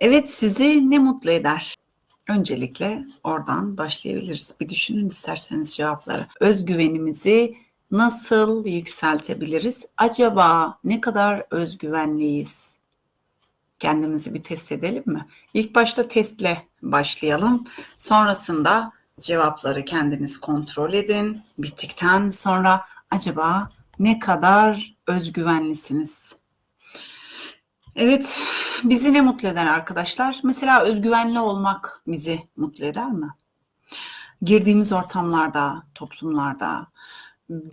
Evet, sizi ne mutlu eder? Öncelikle oradan başlayabiliriz. Bir düşünün isterseniz cevapları. Özgüvenimizi nasıl yükseltebiliriz? Acaba ne kadar özgüvenliyiz? Kendimizi bir test edelim mi? İlk başta testle başlayalım. Sonrasında cevapları kendiniz kontrol edin. Bittikten sonra acaba ne kadar özgüvenlisiniz? Evet, bizi ne mutlu eder arkadaşlar? Mesela özgüvenli olmak bizi mutlu eder mi? Girdiğimiz ortamlarda, toplumlarda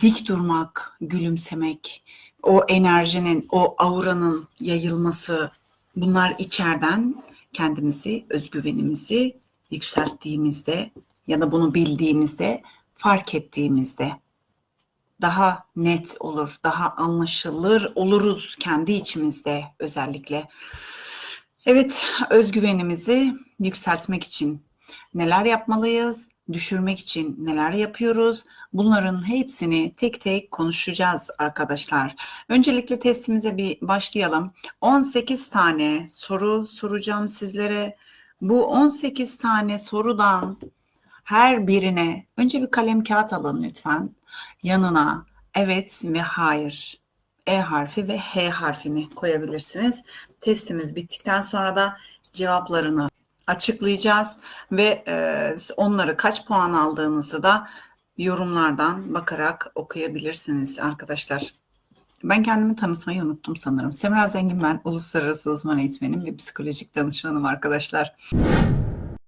dik durmak, gülümsemek, o enerjinin, o auranın yayılması bunlar içeriden kendimizi, özgüvenimizi yükselttiğimizde ya da bunu bildiğimizde, fark ettiğimizde daha net olur, daha anlaşılır oluruz kendi içimizde özellikle. Evet, özgüvenimizi yükseltmek için neler yapmalıyız? Düşürmek için neler yapıyoruz? Bunların hepsini tek tek konuşacağız arkadaşlar. Öncelikle testimize bir başlayalım. 18 tane soru soracağım sizlere. Bu 18 tane sorudan her birine önce bir kalem kağıt alın lütfen. Yanına evet ve hayır E harfi ve H harfini koyabilirsiniz. Testimiz bittikten sonra da cevaplarını açıklayacağız ve e, onları kaç puan aldığınızı da yorumlardan bakarak okuyabilirsiniz arkadaşlar. Ben kendimi tanıtmayı unuttum sanırım. Semra Zengin ben, uluslararası uzman eğitmenim ve psikolojik danışmanım arkadaşlar.